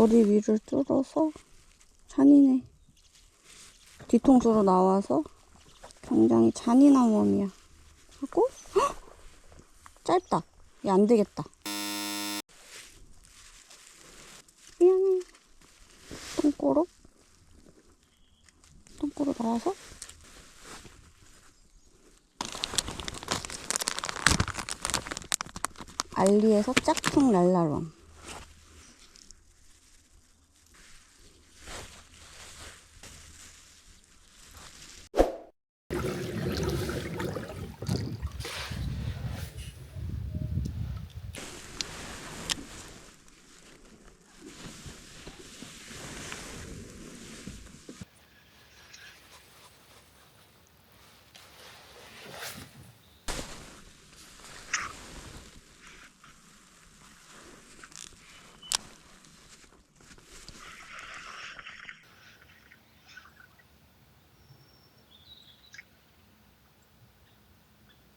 머리 위를 뚫어서 잔인해. 뒤통수로 나와서 굉장히 잔인한 웜이야. 하고 헉! 짧다. 얘 안 되겠다. 미안해. 똥꼬로 똥꼬로 나와서 알리에서 짝퉁 랄라롬.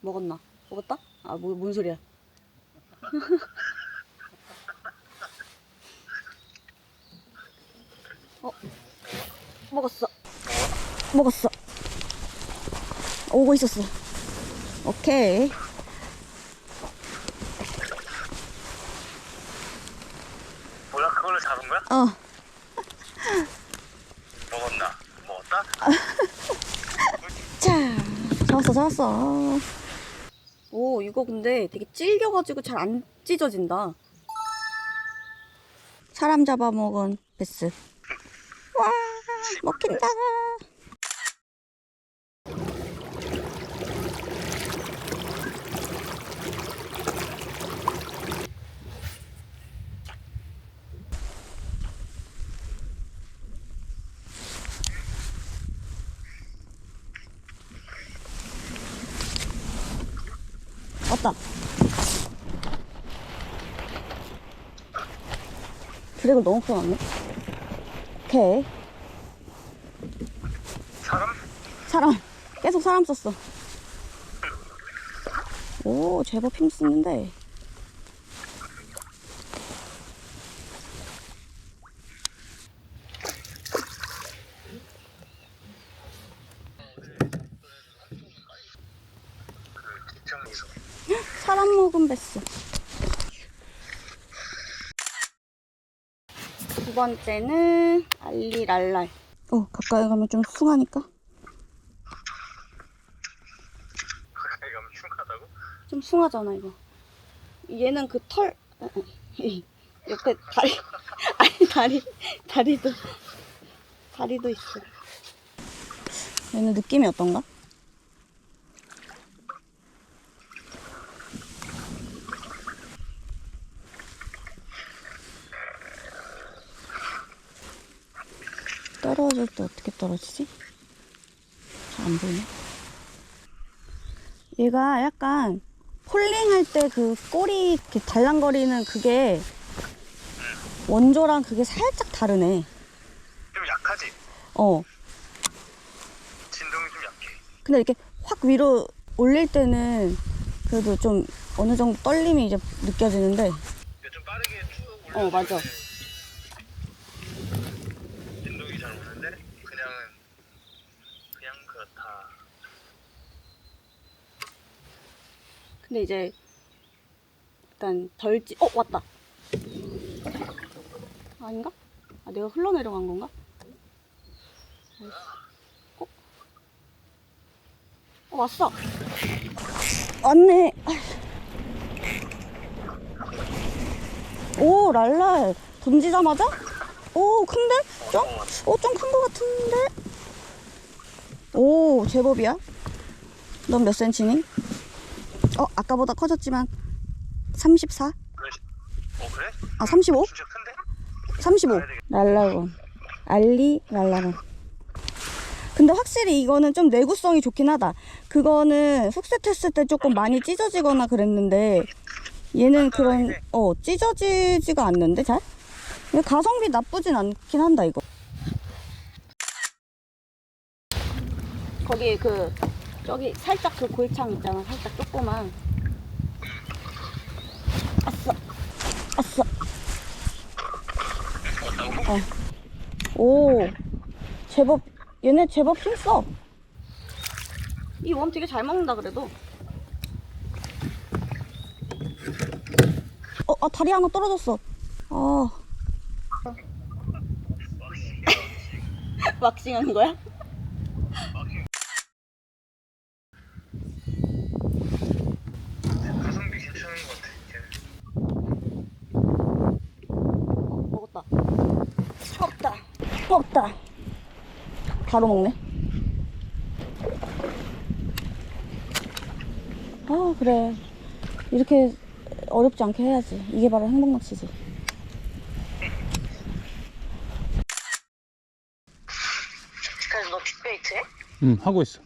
먹었나? 먹었다? 아, 뭐, 뭔 소리야? 어, 먹었어. 먹었어. 오고 있었어. 오케이. 뭐야 그걸로 잡은 거야? 어, 먹었나? 먹었다? 자, 잡았어, 잡았어. 오, 이거 근데 되게 질겨가지고 잘 안 찢어진다. 사람 잡아먹은 베스. 와, 먹힌다. 왔다. 드랙을 너무 풀어놨네. 오케이. 사람? 사람. 계속 사람 썼어. 오, 제법 힘 쓰는데. 그 뒷정리소 베스. 두 번째는 알리랄랄. 어, 가까이 가면 좀 숭하니까. 가까이 가면 흉하다고? 좀 숭하잖아 이거. 얘는 그 털 옆에 다리 아니 다리 다리도 다리도 있어. 얘는 느낌이 어떤가? 떨어질 때 어떻게 떨어지지? 잘 안 보이네. 얘가 약간 폴링할 때 그 꼬리 달랑거리는 그게 원조랑 그게 살짝 다르네. 좀 약하지? 어. 진동이 좀 약해 근데 이렇게 확 위로 올릴 때는 그래도 좀 어느 정도 떨림이 이제 느껴지는데. 좀 빠르게 쭉 올려 어, 맞아. 진동이 잘 오는데 그냥은 그냥 그렇다 근데 이제 일단 덜 찌, 어, 왔다. 아닌가? 아, 내가 흘러내려간 건가? 어? 어, 왔어. 왔네. 오, 랄랄. 던지자마자? 오, 큰데? 좀? 오, 좀큰 거 같은데? 오, 제법이야. 넌 몇 센치니? 어, 아까보다 커졌지만 34? 그래? 어 그래? 아, 35? 진짜 큰데? 35. 랄라곤. 알리 랄라곤. 근데 확실히 이거는 좀 내구성이 좋긴 하다. 그거는 속셋 했을 때 조금 많이 찢어지거나 그랬는데 얘는 그런 어 찢어지지가 않는데 잘? 가성비 나쁘진 않긴 한다 이거. 거기 그 저기 살짝 그 골창 있잖아. 살짝 조그만. 아싸. 아싸. 어. 오, 제법, 얘네 제법 힘써. 이원 되게 잘 먹는다, 그래도. 어, 아, 다리 하나 떨어졌어. 아. 왁싱 하는 거야? 가성비 괜찮은 것 같아. 걔. 먹었다. 없다. 없다. 바로 먹네. 아, 그래. 이렇게 어렵지 않게 해야지. 이게 바로 행복 낚시지. 그래서 너 빅베이트 해? 응 하고 있어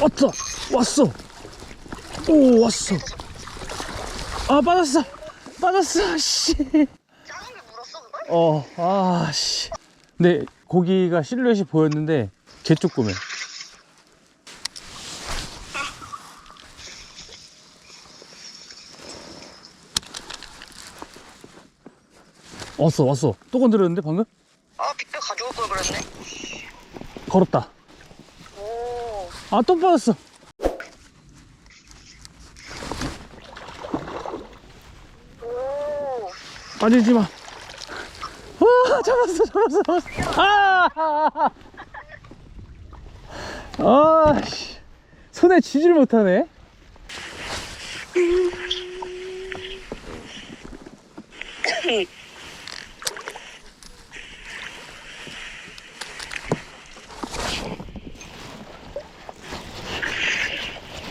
왔다 왔어 오 왔어 아 빠졌어 빠졌어 씨. 어, 아, 씨. 근데 고기가 실루엣이 보였는데 개 조그매. 왔어, 왔어. 또 건드렸는데 방금? 아 빅베 가져올 걸 그랬네 걸었다. 오 아, 또 빠졌어. 오. 빠지지 마. 와, 잡았어, 잡았어, 잡았어. 아! 아, 씨. 손에 쥐질 못하네.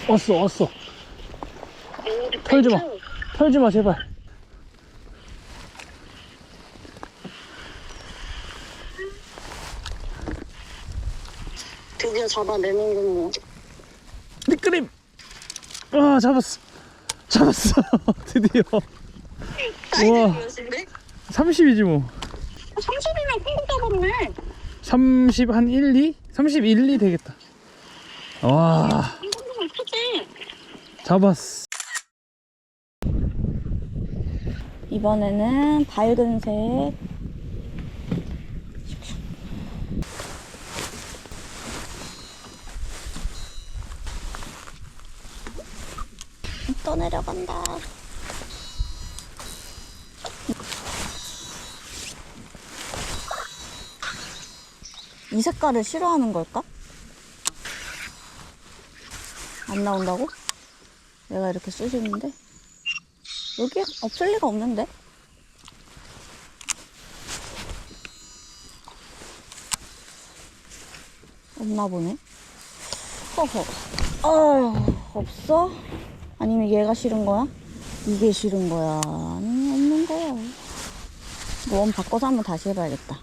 왔어, 왔어. 털지 마. 털지 마, 제발. 드디어 잡아내는군요 미끄림. 아, 잡았어. 잡았어. 드디어. 우와. 몇인데? 30이지 뭐. 30이면 콩 잡았네 30, 한 1, 2? 31, 2 되겠다. 와, 이 정도면 크지? 잡았어. 이번에는 밝은 색. 떠내려간다. 이 색깔을 싫어하는 걸까? 안 나온다고? 내가 이렇게 쑤시는데? 여기 없을 리가 없는데? 없나 보네. 허허. 아휴, 없어? 아니면 얘가 싫은 거야? 이게 싫은 거야? 아니면 없는 거야? 뭐원 바꿔서 한번 다시 해봐야겠다.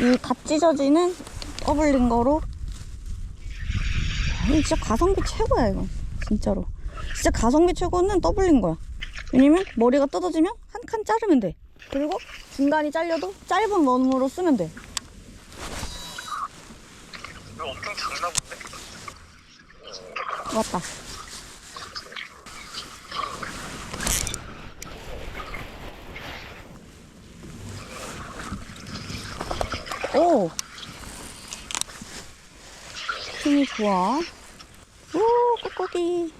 이갓 찢어지는 더블린 거로. 이 진짜 가성비 최고야, 이건. 진짜로. 진짜 가성비 최고는 더블린 거야. 왜냐면 머리가 뜯어지면 한 칸 자르면 돼. 그리고 중간이 잘려도 짧은 원으로 쓰면 돼. 이거 엄청 작나 본데? 왔다. 오! 힘이 좋아. 오, 꾹꾹이.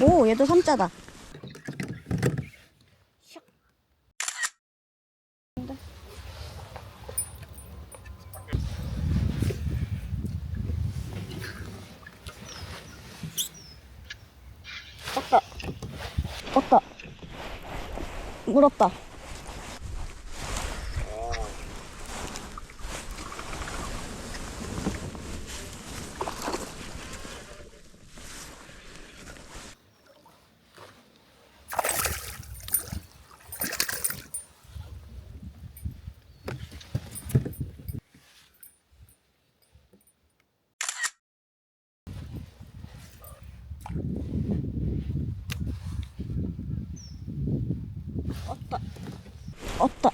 오, 얘도 삼자다. 떴다. 물었다. おっとおっと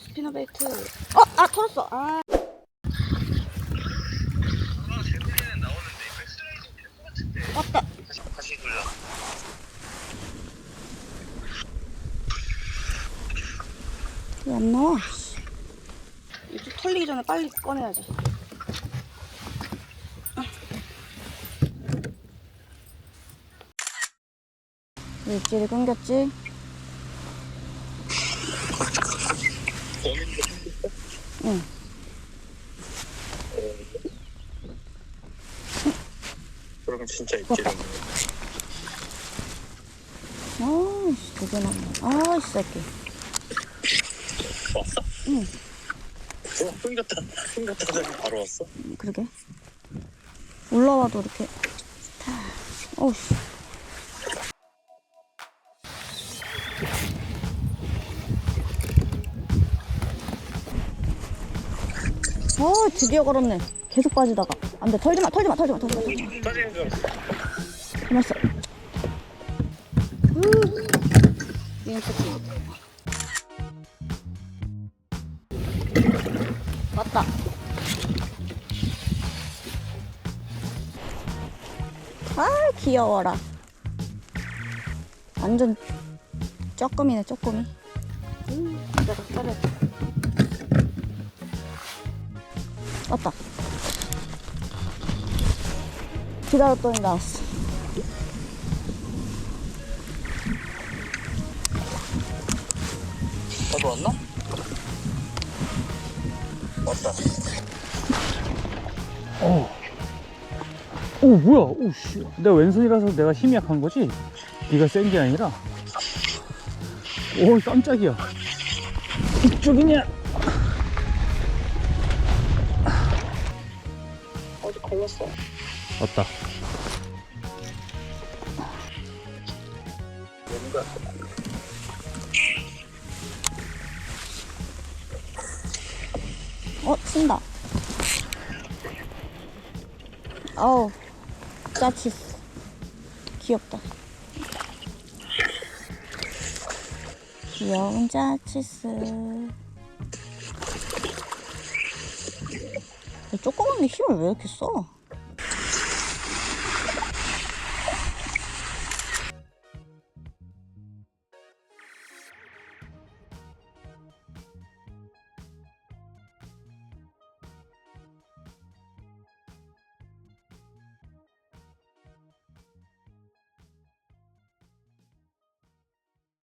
スピノベイ2ああトすソあ 전에 빨리 꺼내야지. 일지를 끊겼지? 응. 그러면 진짜 입질은 아이씨, 두개 남네. 아이씨, 새끼. 왔어? 응. 어, 끊겼다 끊겼다 하더니 바로 왔어? 음, 그러게. 올라와도 이렇게. 다. 어우씨. 어, 드디어 걸었네. 계속 빠지다가. 안 돼, 털지 마, 털지 마, 털지 마, 털지 마. 털지 마. 빠지는 줄 알았어 가만있어. 게임 세팅. 맞다. 아, 귀여워라. 완전 쪼꼬미네, 쪼꼬미. 음, 내가 따라. 왔다. 기다렸더니 나왔어. 나도 왔나? 왔다. 오 뭐야? 오 씨. 내가 왼손이라서 내가 힘이 약한 거지? 네가 센 게 아니라? 오 깜짝이야. 이쪽이냐? 어디 걸렸어. 왔다. 어, 친다. 어우, 짜치스. 귀엽다. 귀여운 짜치스. 이 조그만 게 힘을 왜 이렇게 써?